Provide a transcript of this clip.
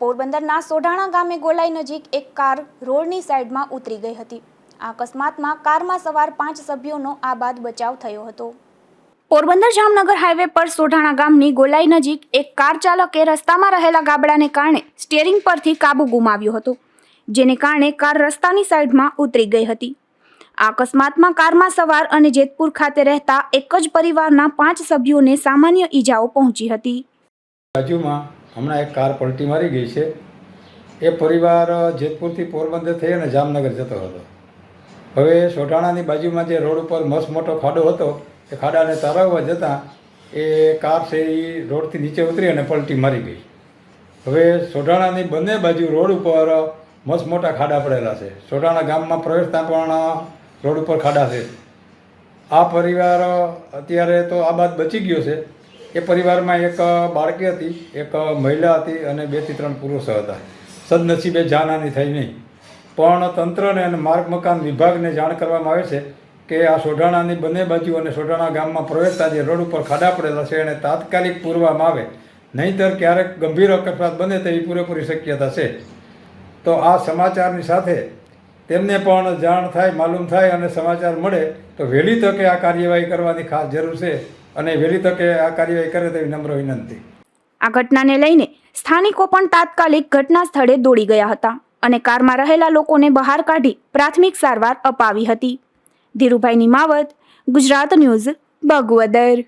પોરબંદરના સોઢાણા ગામે ગોલાઈ નજીક એક કાર રોડની સાઈડમાં ઉતરી ગઈ હતી. આ અકસ્માતમાં કારમાં સવાર પાંચ સભ્યોનો આબાદ બચાવ થયો હતો. પોરબંદર જામનગર હાઈવે પર સોઢાણા ગામની ગોલાઈ નજીક એક કાર ચાલકે રસ્તામાં રહેલા ગાબડાને કારણે સ્ટેરિંગ પરથી કાબુ ગુમાવ્યો હતો, જેને કારણે કાર રસ્તાની સાઈડમાં ઉતરી ગઈ હતી. આ અકસ્માતમાં કારમાં સવાર અને જેતપુર ખાતે રહેતા એક જ પરિવારના પાંચ સભ્યોને સામાન્ય ઈજાઓ પહોંચી હતી. બાજુમાં હમણાં એક કાર પલટી મારી ગઈ છે. એ પરિવાર જેતપુરથી પોરબંદર થઈ અને જામનગર જતો હતો. હવે સોઢાણાની બાજુમાં જે રોડ ઉપર મસ્ત મોટો ખાડો હતો, એ ખાડાને તારાવવા જતાં એ કાર છે એ રોડથી નીચે ઉતરી અને પલટી મારી ગઈ. હવે સોઢાણાની બંને બાજુ રોડ ઉપર મસ્ત મોટા ખાડા પડેલા છે. સોઢાણા ગામમાં પ્રવેશતા પણ રોડ ઉપર ખાડા છે. આ પરિવાર અત્યારે તો આ બાદ બચી ગયો છે. એ પરિવારમાં એક બાળકી હતી, એક મહિલા હતી અને બેથી ત્રણ પુરુષો હતા. સદનસીબે જાનહાની થઈ નહીં. પણ તંત્રને અને માર્ગ, મકાન વિભાગને જાણ કરવામાં આવે છે કે આ સોઢાણાની બંને બાજુ અને સોઢાણા ગામમાં પ્રવેશતા જે રોડ ઉપર ખાડા પડેલા છે એને તાત્કાલિક પૂરવામાં આવે. નહીંતર ક્યારેક ગંભીર અકસ્માત બને તેવી પૂરેપૂરી શક્યતા છે. તો આ સમાચારની સાથે તેમને પણ જાણ થાય, માલુમ થાય અને સમાચાર મળે તો વહેલી તકે આ કાર્યવાહી કરવાની ખાસ જરૂર છે. અને વહેલી તકે આ કાર્યવાહી કરે તેવી નમ્ર વિનંતી. આ ઘટનાને લઈને સ્થાનિકો પણ તાત્કાલિક ઘટના સ્થળે દોડી ગયા હતા અને કારમાં રહેલા લોકોને બહાર કાઢી પ્રાથમિક સારવાર અપાવી હતી. ધીરુભાઈની માવત ગુજરાત ન્યૂઝ, બગવદર.